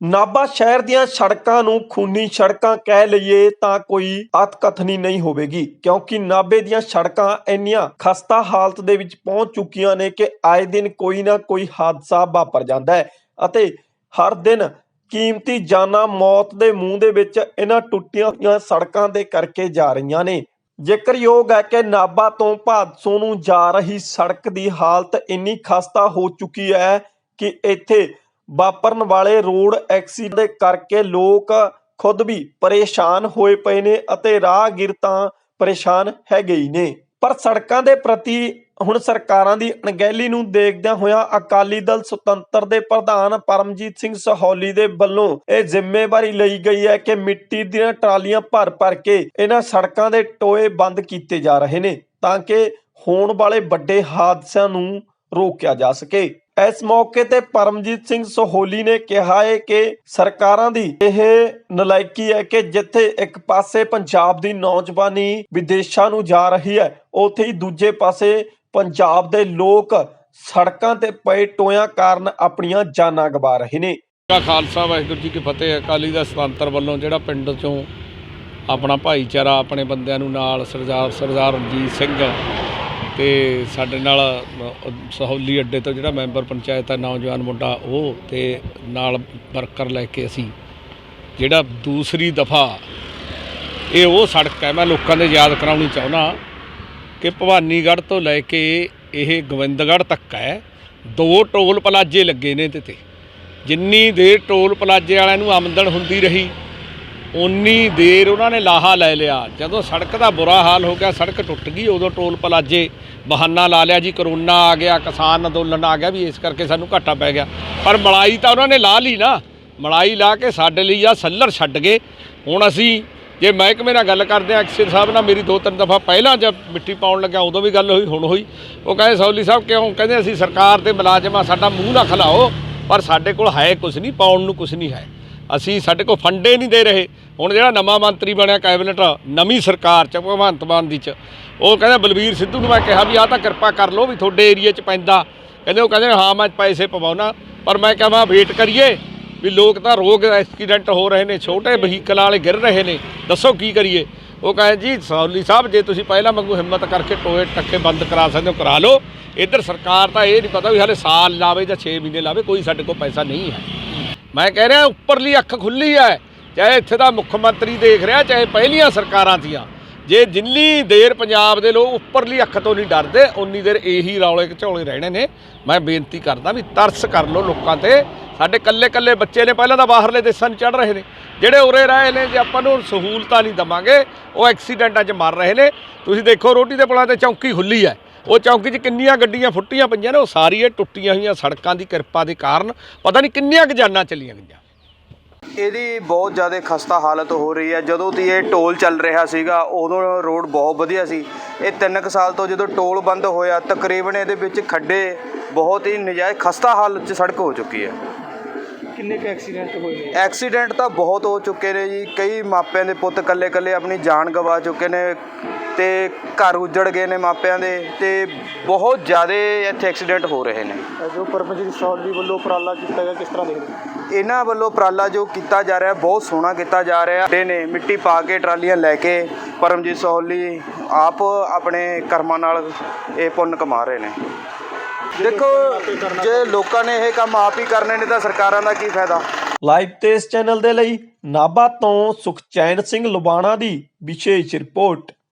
ਨਾਭਾ ਸ਼ਹਿਰ ਦੀਆਂ ਸੜਕਾਂ ਨੂੰ ਖੂਨੀ ਸੜਕਾਂ ਕਹਿ ਲਈਏ ਤਾਂ ਕੋਈ ਅਤਕਥਨੀ ਨਹੀਂ ਹੋਵੇਗੀ, ਕਿਉਂਕਿ ਨਾਭੇ ਦੀਆਂ ਸੜਕਾਂ ਇੰਨੀਆਂ ਖਸਤਾ ਹਾਲਤ ਦੇ ਵਿੱਚ ਪਹੁੰਚ ਚੁੱਕੀਆਂ ਨੇ ਕਿ ਆਏ ਦਿਨ ਕੋਈ ਨਾ ਕੋਈ ਹਾਦਸਾ ਵਾਪਰ ਜਾਂਦਾ ਹੈ ਅਤੇ ਹਰ ਦਿਨ ਕੀਮਤੀ ਜਾਨਾਂ ਮੌਤ ਦੇ ਮੂੰਹ ਦੇ ਵਿੱਚ ਇਹਨਾਂ ਟੁੱਟੀਆਂ ਹੋਈਆਂ ਸੜਕਾਂ ਦੇ ਕਰਕੇ ਜਾ ਰਹੀਆਂ ਨੇ। ਜ਼ਿਕਰਯੋਗ ਹੈ ਕਿ ਨਾਭਾ ਤੋਂ ਭਾਦਸੋਂ ਨੂੰ ਜਾ ਰਹੀ ਸੜਕ ਦੀ ਹਾਲਤ ਇੰਨੀ ਖਸਤਾ ਹੋ ਚੁੱਕੀ ਹੈ ਕਿ ਇੱਥੇ ਵਾਪਰਨ ਵਾਲੇ ਰੋਡ ਐਕਸੀਡੈਂਟ ਦੇ ਕਰਕੇ ਲੋਕ ਖੁਦ ਵੀ ਪਰੇਸ਼ਾਨ ਹੋਏ ਪਏ ਨੇ ਅਤੇ ਰਾਹਗੀਰ ਤਾਂ ਪਰੇਸ਼ਾਨ ਹੈਗੇ ਹੀ ਨੇ। ਪਰ ਸੜਕਾਂ ਦੇ ਪ੍ਰਤੀ ਹੁਣ ਸਰਕਾਰਾਂ ਦੀ ਅਣਗਹਿਲੀ ਨੂੰ ਦੇਖਦਿਆਂ ਹੋਇਆਂ ਅਕਾਲੀ ਦਲ ਸੁਤੰਤਰ ਦੇ ਪ੍ਰਧਾਨ ਪਰਮਜੀਤ ਸਿੰਘ ਸਹੌਲੀ ਦੇ ਵੱਲੋਂ ਇਹ ਜ਼ਿੰਮੇਵਾਰੀ ਲਈ ਗਈ ਹੈ ਕਿ ਮਿੱਟੀ ਦੀਆਂ ਟਰਾਲੀਆਂ ਭਰ ਭਰ ਕੇ ਇਹਨਾਂ ਸੜਕਾਂ ਦੇ ਟੋਏ ਬੰਦ ਕੀਤੇ ਜਾ ਰਹੇ ਨੇ ਤਾਂ ਕਿ ਹੋਣ ਵਾਲੇ ਵੱਡੇ ਹਾਦਸਿਆਂ ਨੂੰ ਰੋਕਿਆ ਜਾ ਸਕੇ। ਇਸ ਮੌਕੇ ਤੇ ਪਰਮਜੀਤ ਸਿੰਘ ਸਹੋਲੀ ਨੇ ਕਿਹਾ ਹੈ ਕਿ ਸਰਕਾਰਾਂ ਦੀ ਇਹ ਨਲਾਇਕੀ ਹੈ ਕਿ ਜਿੱਥੇ ਇੱਕ ਪਾਸੇ ਪੰਜਾਬ ਦੀ ਨੌਜਵਾਨੀ ਵਿਦੇਸ਼ਾਂ ਨੂੰ ਜਾ ਰਹੀ ਹੈ, ਉੱਥੇ ਹੀ ਦੂਜੇ ਪਾਸੇ ਪੰਜਾਬ ਦੇ ਲੋਕ ਸੜਕਾਂ ਤੇ ਪਏ ਟੋਇਆਂ ਕਾਰਨ ਆਪਣੀਆਂ ਜਾਨਾਂ ਗਵਾ ਰਹੇ ਨੇ। ਕਾ ਖਾਲਸਾ, ਵਾਹਿਗੁਰੂ ਜੀ ਕੀ ਫਤਿਹ। ਅਕਾਲੀ ਦਾ ਸਤੰਤਰ ਵੱਲੋਂ ਜਿਹੜਾ ਪਿੰਡ ਚੋਂ ਆਪਣਾ ਭਾਈਚਾਰਾ ਆਪਣੇ ਬੰਦਿਆਂ ਨੂੰ ਨਾਲ ਸਰਦਾਰ ਸਰਦਾਰ ਰਣਜੀਤ ਸਿੰਘ ਤੇ ਸਾਡੇ ਨਾਲ ਅ, ਸਹੌਲੀ ਅੱਡੇ ਤੋਂ ਜਿਹੜਾ ਮੈਂਬਰ ਪੰਚਾਇਤ ਹੈ ਨੌਜਵਾਨ ਮੁੰਡਾ ਉਹ ਤੇ ਨਾਲ ਵਰਕਰ ਲੈ ਕੇ ਅਸੀਂ ਜਿਹੜਾ ਦੂਸਰੀ ਦਫਾ ਇਹ ਉਹ ਸੜਕ ਹੈ ਮੈਂ ਲੋਕਾਂ ਦੇ ਯਾਦ ਕਰਾਉਣੀ ਚਾਹੁੰਦਾ ਕਿ ਭਵਾਨੀਗੜ੍ਹ ਤੋਂ ਲੈ ਕੇ ਇਹ ਗੋਬਿੰਦਗੜ੍ਹ ਤੱਕ ਹੈ ਦੋ ਟੋਲ ਪਲਾਜੇ ਲੱਗੇ ਨੇ ਇਹਦੇ ਤੇ। ਜਿੰਨੀ ਦੇਰ ਟੋਲ ਪਲਾਜੇ ਵਾਲਿਆਂ ਨੂੰ ਆਮਦਨ ਹੁੰਦੀ ਰਹੀ ਉਨੀ ਦੇਰ ਉਹਨਾਂ ਨੇ ਲਾਹਾ ਲੈ ਲਿਆ। ਜਦੋਂ ਸੜਕ ਦਾ ਬੁਰਾ ਹਾਲ ਹੋ ਗਿਆ, ਸੜਕ ਟੁੱਟ ਗਈ, ਉਦੋਂ ਟੋਲ ਪਲਾਜੇ ਬਹਾਨਾ ਲਾ ਲਿਆ ਜੀ, ਕਰੋਨਾ ਆ ਗਿਆ, ਕਿਸਾਨ ਅੰਦੋਲਨ ਆ ਗਿਆ ਵੀ ਇਸ ਕਰਕੇ ਸਾਨੂੰ ਘਾਟਾ ਪੈ ਗਿਆ। ਪਰ ਮਲਾਈ ਤਾਂ ਉਹਨਾਂ ਨੇ ਲਾ ਲਈ ਨਾ। ਮਲਾਈ ਲਾ ਕੇ ਸਾਡੇ ਲਈ ਆ ਸੱਲਰ ਛੱਡ ਗਏ। ਹੁਣ ਅਸੀਂ ਜੇ ਮਹਿਕਮੇ ਨਾਲ ਗੱਲ ਕਰਦੇ ਆ ਅਕਸਰ ਸਾਹਿਬ ਨਾਲ ਮੇਰੀ ਦੋ ਤਿੰਨ ਦਫਾ ਪਹਿਲਾਂ ਜਦ ਮਿੱਟੀ ਪਾਉਣ ਲੱਗਿਆ, ਉਦੋਂ ਵੀ ਗੱਲ ਹੋਈ, ਹੁਣ ਹੋਈ। ਉਹ ਕਹਿੰਦੇ, ਸੌਲੀ ਸਾਹਿਬ ਕਿਉਂ? ਕਹਿੰਦੇ, ਅਸੀਂ ਸਰਕਾਰ ਤੇ ਮੁਲਾਜ਼ਮਾਂ, ਸਾਡਾ ਮੂੰਹ ਨਾ ਖਲਾਓ, ਪਰ ਸਾਡੇ ਕੋਲ ਹੈ ਕੁਝ ਨਹੀਂ, ਪਾਉਣ ਨੂੰ ਕੁਝ ਨਹੀਂ ਹੈ। ਅਸੀਂ ਸਾਡੇ ਕੋਲ ਫੰਡੇ ਨਹੀਂ ਦੇ ਰਹੇ। ਹੁਣ ਜਿਹੜਾ ਨਵਾਂ ਮੰਤਰੀ ਬਣਿਆ ਕੈਬਨਿਟ ਨਵੀਂ ਸਰਕਾਰ ਚ, ਭਗਵੰਤ ਮਾਨ ਦੀ ਚ, ਉਹ ਕਹਿੰਦਾ ਬਲਬੀਰ ਸਿੱਧੂ ਨੂੰ ਮੈਂ ਕਿਹਾ ਵੀ ਆਹ ਤਾਂ ਕਿਰਪਾ ਕਰ ਲਓ ਵੀ ਤੁਹਾਡੇ ਏਰੀਆ ਚ ਪੈਂਦਾ। ਕਹਿੰਦੇ ਉਹ ਕਹਿੰਦੇ ਹਾਂ, ਮੈਂ ਪੈਸੇ ਪਵਾਉਣਾ, ਪਰ ਮੈਂ ਕਿਹਾ ਵੇਟ ਕਰੀਏ ਵੀ ਲੋਕ ਤਾਂ ਰੋਗ ਐਕਸੀਡੈਂਟ ਹੋ ਰਹੇ ਨੇ, ਛੋਟੇ ਵਹੀਕਲਾਂ ਵਾਲੇ ਗਿਰ ਰਹੇ ਨੇ। ਦੱਸੋ ਕੀ ਕਰੀਏ? ਉਹ ਕਹਿੰਦੇ ਜੀ, ਸੌਲੀ ਸਾਹਿਬ, ਜੇ ਤੁਸੀਂ ਪਹਿਲਾਂ ਵਾਂਗੂ ਹਿੰਮਤ ਕਰਕੇ ਟੋਏ ਟੱਕੇ ਬੰਦ ਕਰਾ ਸਕਦੇ ਹੋ, ਕਰਾ ਲਓ। ਇੱਧਰ ਸਰਕਾਰ ਤਾਂ ਇਹ ਨਹੀਂ ਪਤਾ ਵੀ ਹਾਲੇ ਸਾਲ ਲਾਵੇ ਜਾਂ 6 ਮਹੀਨੇ ਲਾਵੇ, ਕੋਈ ਸਾਡੇ ਕੋਲ ਪੈਸਾ ਨਹੀਂ ਹੈ। ਮੈਂ ਕਹਿ ਰਿਹਾ, ਉੱਪਰਲੀ ਅੱਖ ਖੁੱਲੀ ਹੈ। ਚਾਹੇ ਇੱਥੇ ਦਾ ਮੁੱਖ ਮੰਤਰੀ ਦੇਖ ਰਿਹਾ, ਚਾਹੇ ਪਹਿਲੀਆਂ ਸਰਕਾਰਾਂ ਦੀਆਂ। ਜੇ ਜਿੰਨੀ ਦੇਰ ਪੰਜਾਬ ਦੇ ਲੋਕ ਉੱਪਰਲੀ ਅੱਖ ਤੋਂ ਨਹੀਂ ਡਰਦੇ ਉਨੀ ਦੇਰ ਇਹੀ ਰੌਲੇ ਝੋਲੇ ਰਹਿਣੇ ਨੇ। ਮੈਂ ਬੇਨਤੀ ਕਰਦਾ ਵੀ ਤਰਸ ਕਰ ਲਓ ਲੋਕਾਂ ਤੇ। ਸਾਡੇ ਕੱਲੇ ਕੱਲੇ ਬੱਚੇ ਨੇ, ਪਹਿਲਾਂ ਤਾਂ ਬਾਹਰਲੇ ਦੇਸ਼ਾਂ ਨੂੰ ਚੜ ਰਹੇ ਨੇ। ਜਿਹੜੇ ਉਰੇ ਰਹੇ ਨੇ, ਜੇ ਆਪਾਂ ਨੂੰ ਸਹੂਲਤਾਂ ਨਹੀਂ ਦਵਾਂਗੇ, ਉਹ ਐਕਸੀਡੈਂਟਾਂ 'ਚ ਮਰ ਰਹੇ ਨੇ। ਤੁਸੀਂ ਦੇਖੋ, ਰੋਟੀ ਦੇ ਪੁਲਾਂ ਤੇ ਚੌਂਕੀ ਖੁੱਲੀ ਹੈ। ਉਹ ਚੌਂਕੀ 'ਚ ਕਿੰਨੀਆਂ ਗੱਡੀਆਂ ਫੁੱਟੀਆਂ ਪਈਆਂ ਨੇ ਉਹ ਸਾਰੀਆਂ ਟੁੱਟੀਆਂ ਹੋਈਆਂ ਸੜਕਾਂ ਦੀ ਕਿਰਪਾ ਦੇ ਕਾਰਨ ਪਤਾ ਨਹੀਂ ਕਿੰਨੀਆਂ ਕੁ ਜਾਨਾਂ ਚਲੀਆਂ ਗਈਆਂ। ਇਹਦੀ ਬਹੁਤ ਜ਼ਿਆਦਾ ਖਸਤਾ ਹਾਲਤ ਹੋ ਰਹੀ ਹੈ। ਜਦੋਂ ਦੀ ਇਹ ਟੋਲ ਚੱਲ ਰਿਹਾ ਸੀਗਾ ਉਦੋਂ ਰੋਡ ਬਹੁਤ ਵਧੀਆ ਸੀ। ਇਹ 3 ਕੁ ਸਾਲ ਤੋਂ ਜਦੋਂ ਟੋਲ ਬੰਦ ਹੋਇਆ ਤਕਰੀਬਨ ਇਹਦੇ ਵਿੱਚ ਖੱਡੇ ਬਹੁਤ ਹੀ ਨਜਾਇਜ਼ ਖਸਤਾ ਹਾਲਤ 'ਚ ਸੜਕ ਹੋ ਚੁੱਕੀ ਹੈ। ਕਿੰਨੇ ਕ ਐਕਸੀਡੈਂਟ ਹੋਏ ਨੇ? ਐਕਸੀਡੈਂਟ ਤਾਂ ਬਹੁਤ ਹੋ ਚੁੱਕੇ ਨੇ ਜੀ। ਕਈ ਮਾਪਿਆਂ ਦੇ ਪੁੱਤ ਕੱਲੇ ਕੱਲੇ ਆਪਣੀ ਜਾਨ ਗਵਾ ਚੁੱਕੇ ਨੇ। ਤੇ ਘਰ ਉਜੜ ਗਏ ਨੇ ਮਾਪਿਆਂ ਦੇ ਤੇ ਬਹੁਤ ਜ਼ਿਆਦਾ ਇੱਥੇ ਐਕਸੀਡੈਂਟ ਹੋ ਰਹੇ ਨੇ। ਜੋ ਪਰਮਜੀਤ ਸੌਲੀ ਵੱਲੋਂ ਉਪਰਾਲਾ ਕੀਤਾ ਗਿਆ ਕਿਸ ਤਰ੍ਹਾਂ ਦੇਖਦੇ? ਇਹਨਾਂ ਵੱਲੋਂ ਉਪਰਾਲਾ ਜੋ ਕੀਤਾ ਜਾ ਰਿਹਾ ਬਹੁਤ ਸੋਹਣਾ ਕੀਤਾ ਜਾ ਰਿਹਾ। ਦੇ ਨੇ ਮਿੱਟੀ ਪਾ ਕੇ ਟਰਾਲੀਆਂ ਲੈ ਕੇ ਪਰਮਜੀਤ ਸੋਹਲੀ ਆਪ ਆਪਣੇ ਕਰਮਾਂ ਨਾਲ ਇਹ ਪੁੰਨ ਕਮਾ ਰਹੇ ਨੇ। ਦੇਖੋ ਜੇ ਲੋਕਾਂ ਨੇ ਇਹ ਕੰਮ ਆਪ ਹੀ ਕਰਨੇ ਨੇ ਤਾਂ ਸਰਕਾਰਾਂ ਦਾ ਕੀ ਫਾਇਦਾ? ਲਾਈਵ ਤੇ ਇਸ ਚੈਨਲ ਦੇ ਲਈ ਨਾਭਾ ਤੋਂ ਸੁਖਚੈਨ ਸਿੰਘ ਲੁਬਾਣਾ ਦੀ ਵਿਸ਼ੇਸ਼ ਰਿਪੋਰਟ।